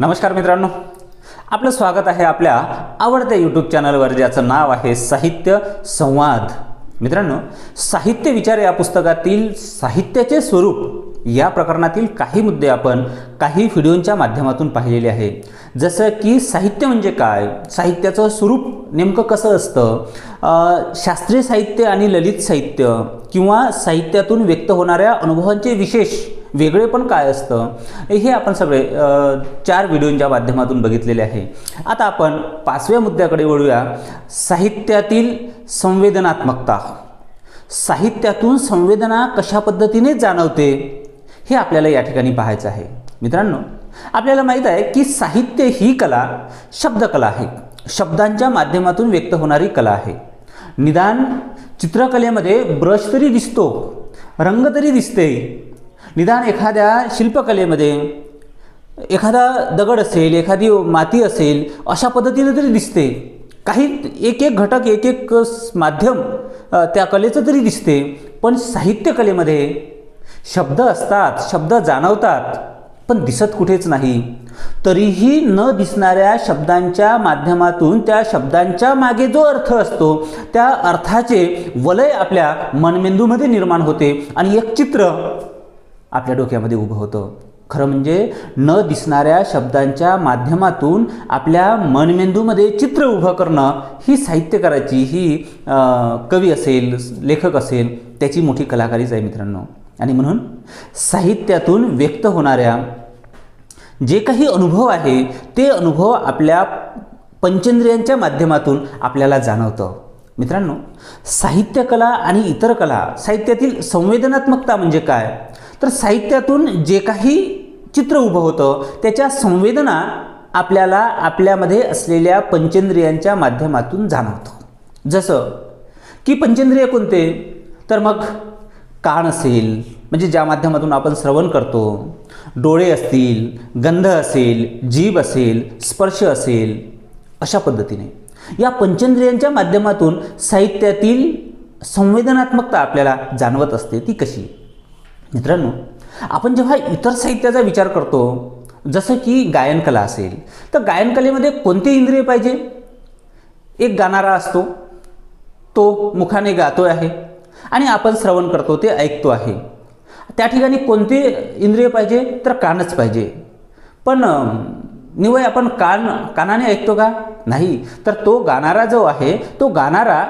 नमस्कार मित्रांनो. आपलं स्वागत आहे आपल्या आवडत्या यूट्यूब चॅनलवर ज्याचं नाव आहे साहित्य संवाद. मित्रांनो साहित्य विचार या पुस्तकातील साहित्याचे स्वरूप या प्रकरणातील काही मुद्दे आपण काही व्हिडिओंच्या माध्यमातून पाहिलेले आहे जसं की साहित्य म्हणजे काय? साहित्याचं स्वरूप नेमकं कसं असतं? शास्त्रीय साहित्य आणि ललित साहित्य किंवा साहित्यातून व्यक्त होणाऱ्या अनुभवांचे विशेष वेगळे पण काय असतं हे आपण सगळे चार व्हिडिओंच्या माध्यमातून बघितलेले आहे. आता आपण पाचव्या मुद्द्याकडे वळूया. साहित्यातील संवेदनात्मकता. साहित्यातून संवेदना कशा पद्धतीने जाणवते हे आपल्याला या ठिकाणी पाहायचं आहे. मित्रांनो आपल्याला माहीत आहे की साहित्य ही कला शब्दकला आहे. शब्दांच्या माध्यमातून व्यक्त होणारी कला आहे. निदान चित्रकलेमध्ये ब्रश तरी दिसतो रंग तरी दिसते निदान एखाद्या शिल्पकलेमध्ये एखादा दगड असेल एखादी माती असेल अशा पद्धतीने तरी दिसते. काही एक एक घटक एक एक माध्यम त्या कलेचं तरी दिसते. पण साहित्यकलेमध्ये शब्द असतात शब्द जाणवतात पण दिसत कुठेच नाही. तरीही न दिसणाऱ्या शब्दांच्या माध्यमातून त्या शब्दांच्या मागे जो अर्थ असतो त्या अर्थाचे वलय आपल्या मनमेंदूमध्ये निर्माण होते. आणि एक चित्र आपल्या डोक्यामध्ये उभं होतं. खरं म्हणजे न दिसणाऱ्या शब्दांच्या माध्यमातून आपल्या मनमेंदूमध्ये चित्र उभं करणं ही साहित्यकाराची ही कवी असेल लेखक असेल त्याची मोठी कलाकारीच आहे मित्रांनो. आणि म्हणून साहित्यातून व्यक्त होणाऱ्या जे काही अनुभव आहे ते अनुभव आपल्या पंचेंद्रियांच्या माध्यमातून आपल्याला जाणवतं. मित्रांनो साहित्यकला आणि इतर कला साहित्यातील संवेदनात्मकता म्हणजे काय? तर साहित्यातून जे काही चित्र उभं होतं त्याच्या संवेदना आपल्याला आपल्यामध्ये असलेल्या पंचेंद्रियांच्या माध्यमातून जाणवतं. जसं की पंचेंद्रिय कोणते? तर मग कान असेल म्हणजे ज्या माध्यमातून आपण श्रवण करतो डोळे असतील गंध असेल जीभ असेल स्पर्श असेल अशा पद्धतीने. या पंचेंद्रियांच्या माध्यमातून साहित्यातील संवेदनात्मकता आपल्याला जाणवत असते ती कशी? मित्रांनो आपण जेव्हा इतर साहित्याचा विचार करतो जसं की गायनकला असेल तर गायनकलेमध्ये कोणते इंद्रिय पाहिजे? एक गाणारा असतो तो मुखाने गातो आहे आणि आपण श्रवण करतो ते ऐकतो आहे. त्या ठिकाणी कोणते इंद्रिय पाहिजे? तर कानच पाहिजे. पण निवय आपण कान कानाने ऐकतो का? नाही. तर तो गाणारा जो आहे तो गाणारा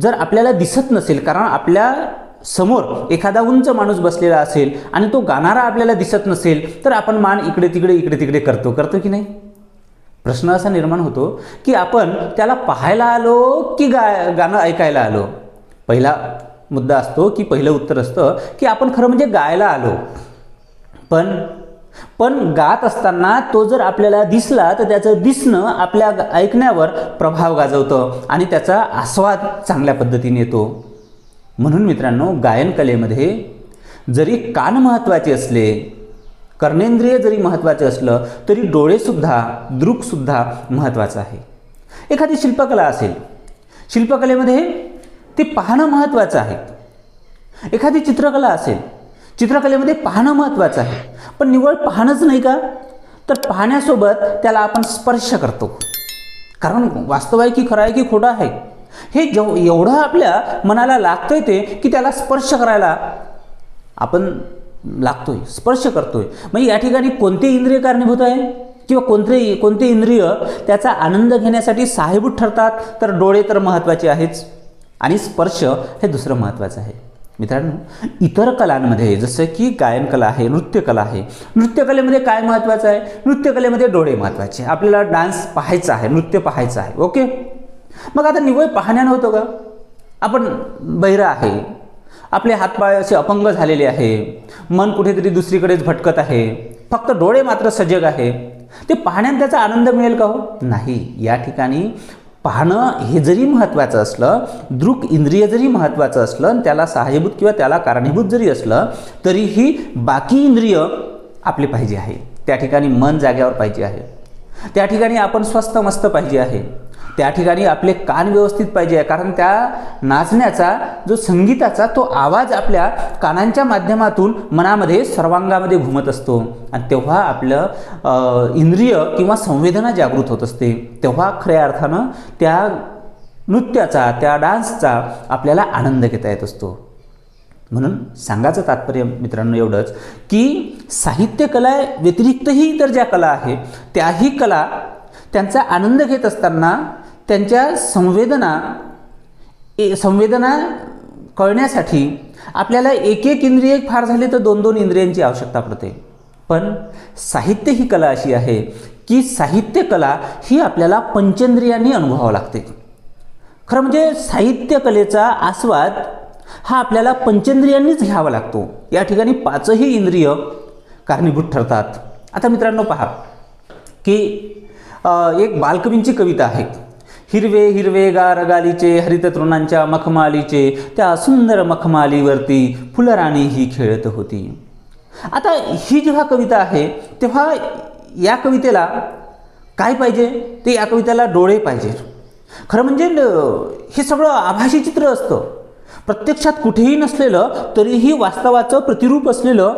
जर आपल्याला दिसत नसेल कारण आपल्या समोर एखादा उंच माणूस बसलेला असेल आणि तो गाणारा आपल्याला दिसत नसेल तर आपण मान इकडे तिकडे इकडे तिकडे करतो. करतो की नाही? प्रश्न असा निर्माण होतो की आपण त्याला पाहायला आलो की गा गाणं ऐकायला आलो? पहिला मुद्दा असतो की पहिलं उत्तर असतं की आपण खरं म्हणजे गायला आलो. पण पण गात असताना तो जर आपल्याला दिसला तर त्याचं दिसणं आपल्या ऐकण्यावर प्रभाव गाजवतं आणि त्याचा आस्वाद चांगल्या पद्धतीने येतो. म्हणून मित्रांनो गायनकलेमध्ये जरी कान महत्त्वाचे असले कर्णेंद्रिय जरी महत्त्वाचे असलं तरी डोळेसुद्धा दृकसुद्धा महत्त्वाचं आहे. एखादी शिल्पकला असेल शिल्पकलेमध्ये ते पाहणं महत्त्वाचं आहे. एखादी चित्रकला असेल चित्रकलेमध्ये पाहणं महत्त्वाचं आहे. पण निवळ पाहणंच नाही का? तर पाहण्यासोबत त्याला आपण स्पर्श करतो. कारण वास्तव आहे की खरं आहे की खोटं आहे? हे जेव एवढं आपल्या मनाला लागतंय ते की त्याला स्पर्श करायला आपण लागतोय स्पर्श करतोय. म्हणजे या ठिकाणी कोणते इंद्रिय कारणीभूत आहे? किंवा कोणते कोणते इंद्रिय त्याचा आनंद घेण्यासाठी सहाय्यभूत ठरतात? तर डोळे तर महत्त्वाचे आहेच. आणि स्पर्श हे दुसरं महत्त्वाचं आहे. मित्रांनो इतर कलांमध्ये जसं की गायनकला आहे नृत्यकला आहे नृत्यकलेमध्ये काय महत्त्वाचं आहे? नृत्यकलेमध्ये डोळे महत्त्वाचे आहे. आपल्याला डान्स पाहायचा आहे नृत्य पाहायचं आहे ओके? मग आता निवळ पाहण्यानं होतं का? आपण बहिरा आहे. आपले हातपाय असे अपंग झालेले आहे. मन कुठेतरी दुसरीकडेच भटकत आहे. फक्त डोळे मात्र सजग आहे. ते पाहण्यात त्याचा आनंद मिळेल का हो? नाही. या ठिकाणी पाहणं हे जरी महत्त्वाचं असलं दृक इंद्रिय जरी महत्त्वाचं असलं आणि त्याला सहाय्यभूत किंवा त्याला कारणीभूत जरी असलं तरीही बाकी इंद्रिय आपले पाहिजे आहे. त्या ठिकाणी मन जाग्यावर पाहिजे आहे. त्या ठिकाणी आपण स्वस्त मस्त पाहिजे आहे. त्या ठिकाणी आपले कान व्यवस्थित पाहिजे. कारण त्या नाचण्याचा जो संगीताचा तो आवाज आपल्या कानांच्या माध्यमातून मनामध्ये सर्वांगामध्ये घुमत असतो. आणि तेव्हा आपलं इंद्रिय किंवा संवेदना जागृत होत असते. तेव्हा खऱ्या अर्थानं त्या नृत्याचा त्या डान्सचा आपल्याला आनंद घेता येत असतो. म्हणून सांगायचं तात्पर्य मित्रांनो एवढंच की साहित्य कला व्यतिरिक्तही इतर ज्या कला आहेत त्याही कला त्यांचा आनंद घेत असताना त्यांच्या संवेदना ए संवेदना कळण्यासाठी आपल्याला एक एक इंद्रिय फार झाले तर दोन दोन इंद्रियांची आवश्यकता पडते. पण साहित्य ही कला अशी आहे की साहित्य कला ही आपल्याला पंचेंद्रियांनी अनुभवावं लागते. खरं म्हणजे साहित्य कलेचा आस्वाद हा आपल्याला पंचेंद्रियांनीच घ्यावा लागतो. या ठिकाणी पाचही इंद्रिय कारणीभूत ठरतात. आता मित्रांनो पहा की एक बालकवींची कविता आहे. हिरवे हिरवे गारगालीचे हरित तृणांच्या मखमालीचे त्या सुंदर मखमालीवरती फुलराणी ही खेळत होती. आता ही जेव्हा कविता आहे तेव्हा या कवितेला काय पाहिजे? ते या कवितेला डोळे पाहिजे. खरं म्हणजे हे सगळं आभासी चित्र असतं. प्रत्यक्षात कुठेही नसलेलं तरीही वास्तवाचं प्रतिरूप असलेलं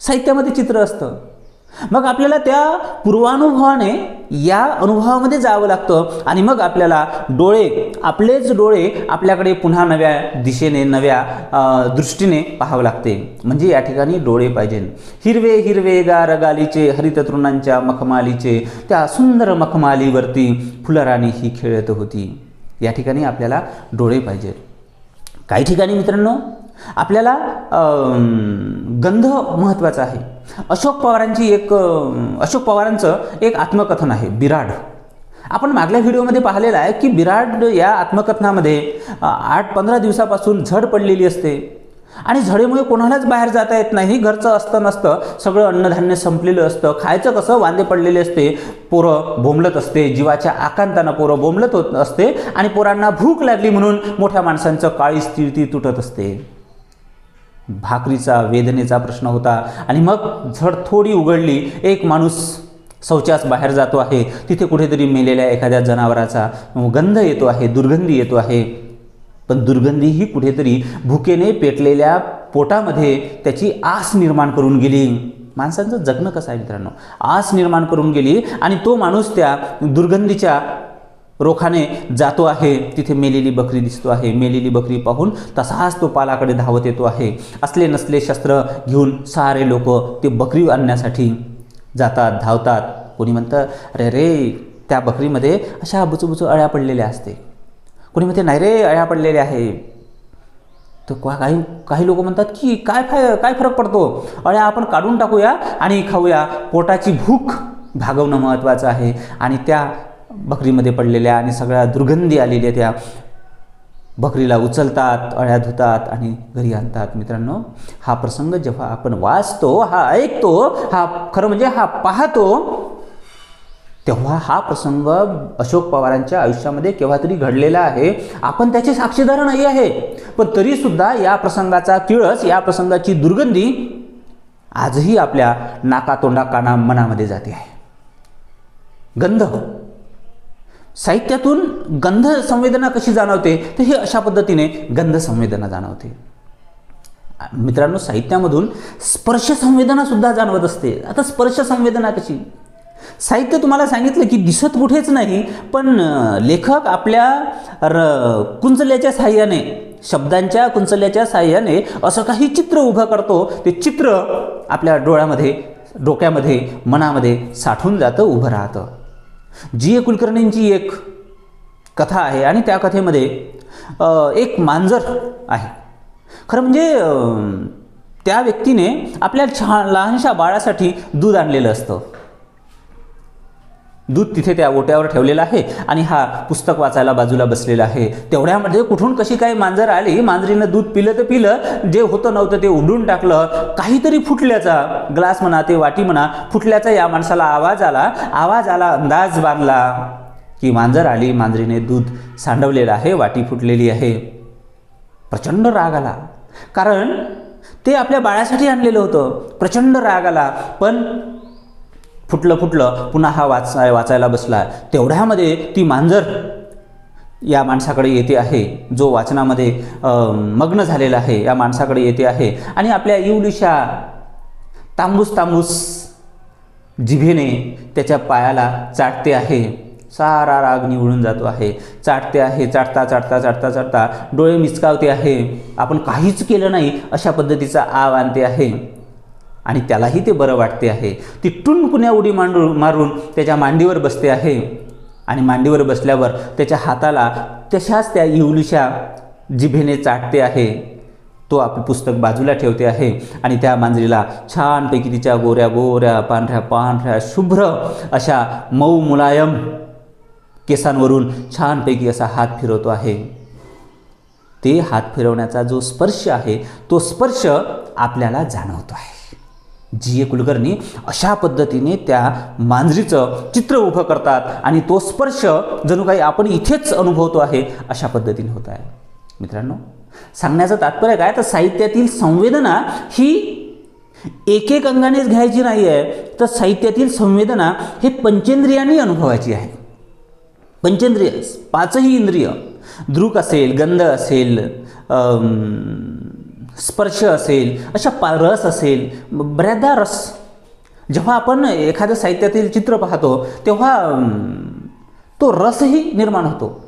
साहित्यामध्ये चित्र असतं. मग आपल्याला त्या पूर्वानुभवाने या अनुभवामध्ये जावं लागतं. आणि मग आपल्याला डोळे आपलेच डोळे आपल्याकडे पुन्हा नव्या दिशेने नव्या दृष्टीने पाहावं लागते. म्हणजे या ठिकाणी डोळे पाहिजे. हिरवे हिरवे गार गालीचे हरिततृणांच्या मखमालीचे त्या सुंदर मखमालीवरती फुलराणी ही खेळत होती. या ठिकाणी आपल्याला डोळे पाहिजे. काही ठिकाणी मित्रांनो आपल्याला गंध महत्त्वाचा आहे. अशोक पवारांची एक अशोक पवारांचं एक आत्मकथन आहे बिराड. आपण मागल्या व्हिडिओमध्ये पाहिलेलं आहे की बिराड या आत्मकथनामध्ये आठ पंधरा दिवसापासून झड पडलेली असते. आणि झडेमुळे कोणालाच बाहेर जाता येत नाही घरचं असतं नसतं सगळं अन्नधान्य संपलेलं असतं खायचं कसं वांदे पडलेले असते पोरं बोंबलत असते जीवाच्या आकांतानं पोरं बोंबलत होत असते आणि पोरांना भूक लागली म्हणून मोठ्या माणसांचं काळी स्थिती तुटत असते. भाकरीचा वेदनेचा प्रश्न होता. आणि मग झड थोडी उघडली एक माणूस शौचास बाहेर जातो आहे. तिथे कुठेतरी मेलेल्या एखाद्या जनावराचा गंध येतो आहे दुर्गंधी येतो आहे. पण दुर्गंधी ही कुठेतरी भुकेने पेटलेल्या पोटामध्ये त्याची आस निर्माण करून गेली. माणसांचं जगणं कसं आहे मित्रांनो? आस निर्माण करून गेली आणि तो माणूस त्या दुर्गंधीच्या रोखाने जातो आहे तिथे मेलेली बकरी दिसतो आहे. मेलेली बकरी पाहून तसाच तो पालाकडे धावत येतो आहे. असले नसले शस्त्र घेऊन सारे लोक ते बकरी आणण्यासाठी जातात धावतात. कोणी म्हणतं अरे रे त्या बकरीमध्ये अशा बुचूबुचू अळ्या पडलेल्या असते. कोणी म्हणते नाही रे अळ्या पडलेल्या आहे. तर काही काही लोक म्हणतात की काय फाय काय फरक पडतो? अळ्या आपण काढून टाकूया आणि खाऊया. पोटाची भूक भागवणं महत्त्वाचं आहे. आणि त्या बकरीमध्ये पडलेल्या आणि सगळ्या दुर्गंधी आलेल्या त्या बकरीला उचलतात अळ्या धुतात आणि घरी आणतात. मित्रांनो हा प्रसंग जेव्हा आपण वाचतो हा ऐकतो हा खरं म्हणजे हा पाहतो तेव्हा हा प्रसंग अशोक पवारांच्या आयुष्यामध्ये केव्हा तरी घडलेला आहे. आपण त्याचे साक्षीदार नाही आहे. पण तरीसुद्धा या प्रसंगाचा किळस या प्रसंगाची दुर्गंधी आजही आपल्या नाकातोंडा काना मनामध्ये जाते आहे. गंध. साहित्यातून गंध संवेदना कशी जाणवते तर हे अशा पद्धतीने गंध संवेदना जाणवते. मित्रांनो साहित्यामधून स्पर्श संवेदना सुद्धा जाणवत असते. आता स्पर्श संवेदना कशी? साहित्य तुम्हाला सांगितलं की दिसत कुठेच नाही पण लेखक आपल्या र कुंचल्याच्या साह्याने शब्दांच्या कुंचल्याच्या साह्याने असं काही चित्र उभं करतो ते चित्र आपल्या डोळ्यामध्ये डोक्यामध्ये मनामध्ये साठून जातं उभं राहतं. जी ए कुलकर्णींची एक कथा आहे आणि त्या कथेमध्ये एक मांजर आहे. खरं म्हणजे त्या व्यक्तीने आपल्या छान लहानशा बाळासाठी दूध आणलेलं असतं. दूध तिथे त्या ओट्यावर ठेवलेलं आहे आणि हा पुस्तक वाचायला बाजूला बसलेला आहे. तेवढ्यामध्ये कुठून कशी काही मांजर आली मांजरीनं दूध पिलं तर पिलं जे होतं नव्हतं ते उडून टाकलं काहीतरी फुटल्याचा ग्लास म्हणा ते वाटी म्हणा फुटल्याचा या माणसाला आवाज आला. आवाज आला अंदाज बांधला की मांजर आली मांजरीने दूध सांडवलेलं आहे वाटी फुटलेली आहे. प्रचंड राग आला. कारण ते आपल्या बाळासाठी आणलेलं होतं. प्रचंड राग आला. पण फुटलं फुटलं पुन्हा हा वाचाय वाचायला बसला. तेवढ्यामध्ये ती मांजर या माणसाकडे येते आहे. जो वाचनामध्ये मग्न झालेला आहे या माणसाकडे येते आहे. आणि आपल्या इवलिशा तांबूस तांबूस जिभेने त्याच्या पायाला चाटते आहे. सारा राग निवळून जातो आहे. चाटते आहे चाटता चाटता चाटता चाटता डोळे मिचकावते आहे. आपण काहीच केलं नाही अशा पद्धतीचा आव आणते आहे. आणि त्यालाही ते बरं वाटते आहे. ती टुनपुण्या उडी मांडू मारून त्याच्या मांडीवर बसते आहे. आणि मांडीवर बसल्यावर त्याच्या हाताला तशाच त्या इवलीच्या जिभेने चाटते आहे. तो आपलं पुस्तक बाजूला ठेवते आहे. आणि त्या मांजरीला छानपैकी तिच्या गोऱ्या गोऱ्या पांढऱ्या पांढऱ्या शुभ्र अशा मऊ मुलायम केसांवरून छानपैकी असा हात फिरवतो आहे. ते हात फिरवण्याचा जो स्पर्श आहे तो स्पर्श आपल्याला जाणवतो आहे. जी ए कुलकर्णी अशा पद्धतीने त्या मांजरीचं चित्र उभं करतात आणि तो स्पर्श जणू काही आपण इथेच अनुभवतो आहे अशा पद्धतीने होत आहे. मित्रांनो सांगण्याचं तात्पर्य काय? तर साहित्यातील संवेदना ही एक एक अंगानेच घ्यायची नाही आहे तर साहित्यातील संवेदना हे पंचेंद्रियांनी अनुभवायची आहे. पंचेंद्रिय पाचही इंद्रिय दृक असेल गंध असेल स्पर्श असेल अशा पा रस असेल बऱ्याचदा रस. जेव्हा आपण एखादं साहित्यातील चित्र पाहतो तेव्हा तो रसही निर्माण होतो.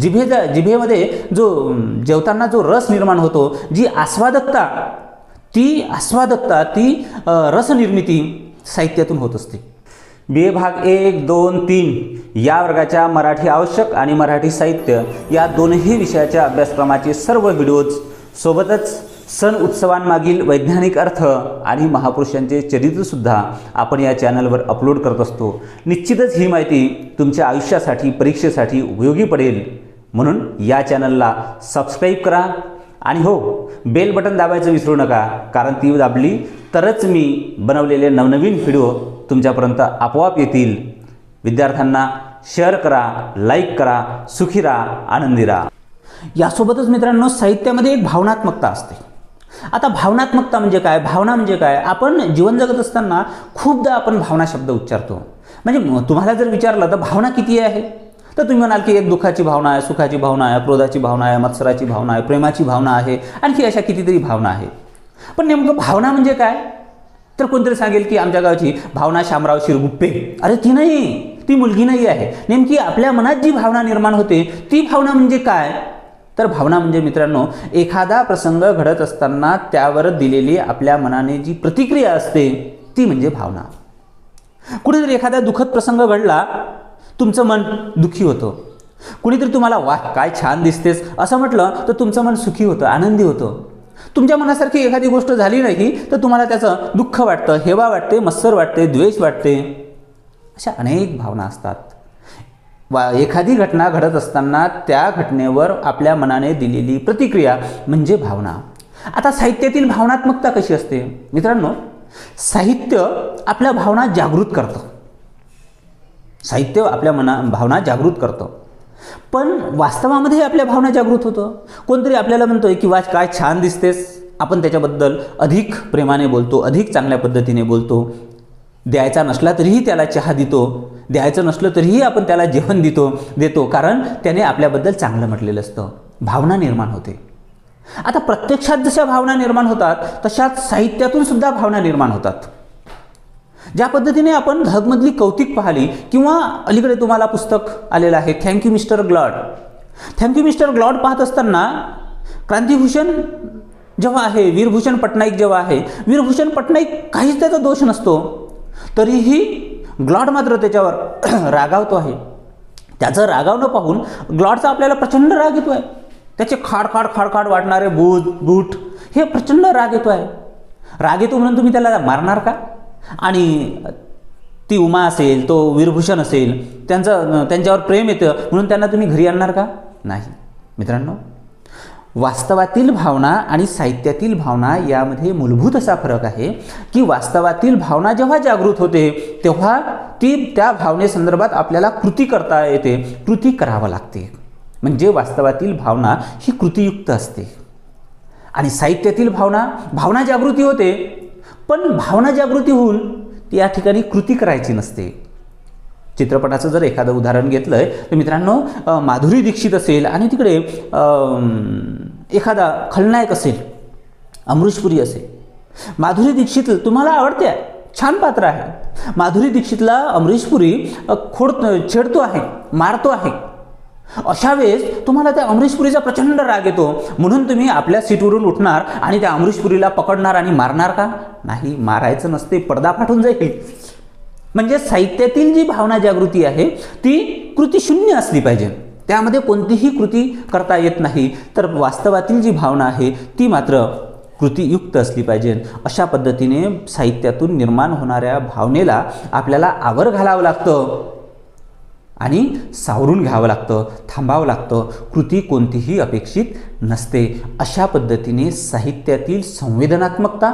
जिभेचा जिभेमध्ये जो जेवताना जो रस निर्माण होतो जी आस्वादकता ती आस्वादकता ती रसनिर्मिती साहित्यातून होत असते. बी ए भाग एक दोन तीन या वर्गाच्या मराठी आवश्यक आणि मराठी साहित्य या दोनही विषयाच्या अभ्यासक्रमाचे सर्व व्हिडिओज सोबतच सण उत्सवांमागील वैज्ञानिक अर्थ आणि महापुरुषांचे चरित्रसुद्धा आपण या चॅनलवर अपलोड करत असतो. निश्चितच ही माहिती तुमच्या आयुष्यासाठी परीक्षेसाठी उपयोगी पडेल. म्हणून या चॅनलला सबस्क्राईब करा आणि हो बेल बटन दाबायचं विसरू नका कारण ती दाबली तरच मी बनवलेले नवनवीन व्हिडिओ तुमच्यापर्यंत आपोआप येतील. विद्यार्थ्यांना शेअर करा लाईक करा सुखी राहा आनंदी राहा. यासोबतच मित्रांनो साहित्यामध्ये एक भावनात्मकता असते. आता भावनात्मकता म्हणजे काय? भावना म्हणजे काय? आपण जीवन जगत असताना खूपदा आपण भावना शब्द उच्चारतो. म्हणजे तुम्हाला जर विचारलं तर भावना किती आहे? तर तुम्ही म्हणाल की एक दुःखाची भावना आहे सुखाची भावना आहे क्रोधाची भावना आहे मत्सराची भावना आहे प्रेमाची भावना आहे आणखी अशा कितीतरी भावना आहे पण नेमकं भावना म्हणजे काय? तर कोणतरी सांगेल की आमच्या गावची भावना शामराव शिरगुप्पे. अरे ती नाही. ती मुलगी नाही आहे. नेमकी आपल्या मनात जी भावना निर्माण होते ती भावना म्हणजे काय? तर भावना म्हणजे मित्रांनो एखादा प्रसंग घडत असताना त्यावर दिलेली आपल्या मनाने जी प्रतिक्रिया असते ती म्हणजे भावना. कुठेतरी एखादा दुःखद प्रसंग घडला तुमचं मन दुःखी होतं. कुणीतरी तुम्हाला वा काय छान दिसतेस. असं म्हटलं तर तुमचं मन सुखी होतं आनंदी होतं. तुमच्या मनासारखी एखादी गोष्ट झाली नाही तर तुम्हाला त्याचं दुःख वाटतं हेवा वाटते मत्सर वाटते द्वेष वाटते. अशा अनेक भावना असतात. वा एखादी घटना घडत असताना त्या घटनेवर आपल्या मनाने दिलेली प्रतिक्रिया म्हणजे भावना. आता साहित्यातील भावनात्मकता कशी असते? मित्रांनो साहित्य आपल्या भावना जागृत करतं. साहित्य आपल्या मना भावना जागृत करतं. पण वास्तवामध्ये आपल्या भावना जागृत होतं. कोणतरी आपल्याला म्हणतोय की वा काय छान दिसतेस. आपण त्याच्याबद्दल अधिक प्रेमाने बोलतो अधिक चांगल्या पद्धतीने बोलतो. द्यायचा नसला तरीही त्याला चहा देतो. द्यायचं नसलं तरीही आपण त्याला जेवण देतो देतो. कारण त्याने आपल्याबद्दल चांगलं म्हटलेलं असतं. भावना निर्माण होते. आता प्रत्यक्षात जशा भावना निर्माण होतात तशाच साहित्यातून सुद्धा भावना निर्माण होतात. ज्या पद्धतीने आपण धगमधली कौतिक पाहिली किंवा अलीकडे तुम्हाला पुस्तक आलेलं आहे थँक्यू मिस्टर ग्लॉड थँक्यू मिस्टर ग्लॉड पाहत असताना क्रांतिभूषण जेव्हा आहे वीरभूषण पटनाईक जेव्हा आहे वीरभूषण पटनाईक काहीच त्याचा दोष नसतो. तरीही ग्लॉड मात्र त्याच्यावर रागावतो आहे. त्याचं रागावणं पाहून ग्लॉडचा आपल्याला प्रचंड राग येतो आहे त्याचे खाडखाड खाडखाड वाटणारे बूट बूट हे प्रचंड राग येतो आहे राग येतो म्हणून तुम्ही त्याला मारणार का? आणि ती उमा असेल तो वीरभूषण असेल त्यांचं त्यांच्यावर प्रेम येतं म्हणून त्यांना तुम्ही घरी आणणार का? नाही. मित्रांनो वास्तवातील भावना आणि साहित्यातील भावना यामध्ये मूलभूत असा फरक आहे की वास्तवातील भावना जेव्हा जागृत होते तेव्हा ती त्या भावनेसंदर्भात आपल्याला कृती करता येते कृती करावं लागते. म्हणजे वास्तवातील भावना ही कृतीयुक्त असते. आणि साहित्यातील भावना भावना जागृती होते पण भावना जागृती होऊन ती या ठिकाणी कृती करायची नसते. चित्रपटाचं जर एखादं उदाहरण घेतलं आहे तर मित्रांनो माधुरी दीक्षित असेल आणि तिकडे एखादा खलनायक असेल अमरीशपुरी असेल. माधुरी दीक्षित तुम्हाला आवडते आहे छान पात्र आहे. माधुरी दीक्षितला अमरीशपुरी खोड छेडतो आहे मारतो आहे. अशा वेळेस तुम्हाला त्या अमरीशपुरीचा प्रचंड राग येतो म्हणून तुम्ही आपल्या सीटवरून उठणार आणि त्या अमरीशपुरीला पकडणार आणि मारणार का? नाही मारायचं नसते पडदा फाटून जाईल. म्हणजे साहित्यातील जी भावना जागृती आहे ती कृतीशून्य असली पाहिजे. त्यामध्ये कोणतीही कृती करता येत नाही. तर वास्तवातील जी भावना आहे ती मात्र कृतीयुक्त असली पाहिजे. अशा पद्धतीने साहित्यातून निर्माण होणाऱ्या भावनेला आपल्याला आवर घालावं लागतं आणि सावरून घ्यावं लागतं थांबावं लागतं. कृती कोणतीही अपेक्षित नसते. अशा पद्धतीने साहित्यातील संवेदनात्मकता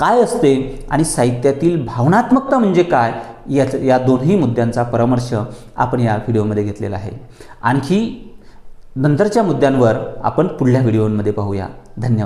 काय असते आणि साहित्यातील भावनात्मकता म्हणजे काय याच या दोन्ही मुद्द्यांचा परामर्श आपण या व्हिडिओमध्ये घेतलेला आहे. आणखी नंतरच्या मुद्द्यांवर आपण पुढल्या व्हिडिओमध्ये पाहूया. धन्यवाद.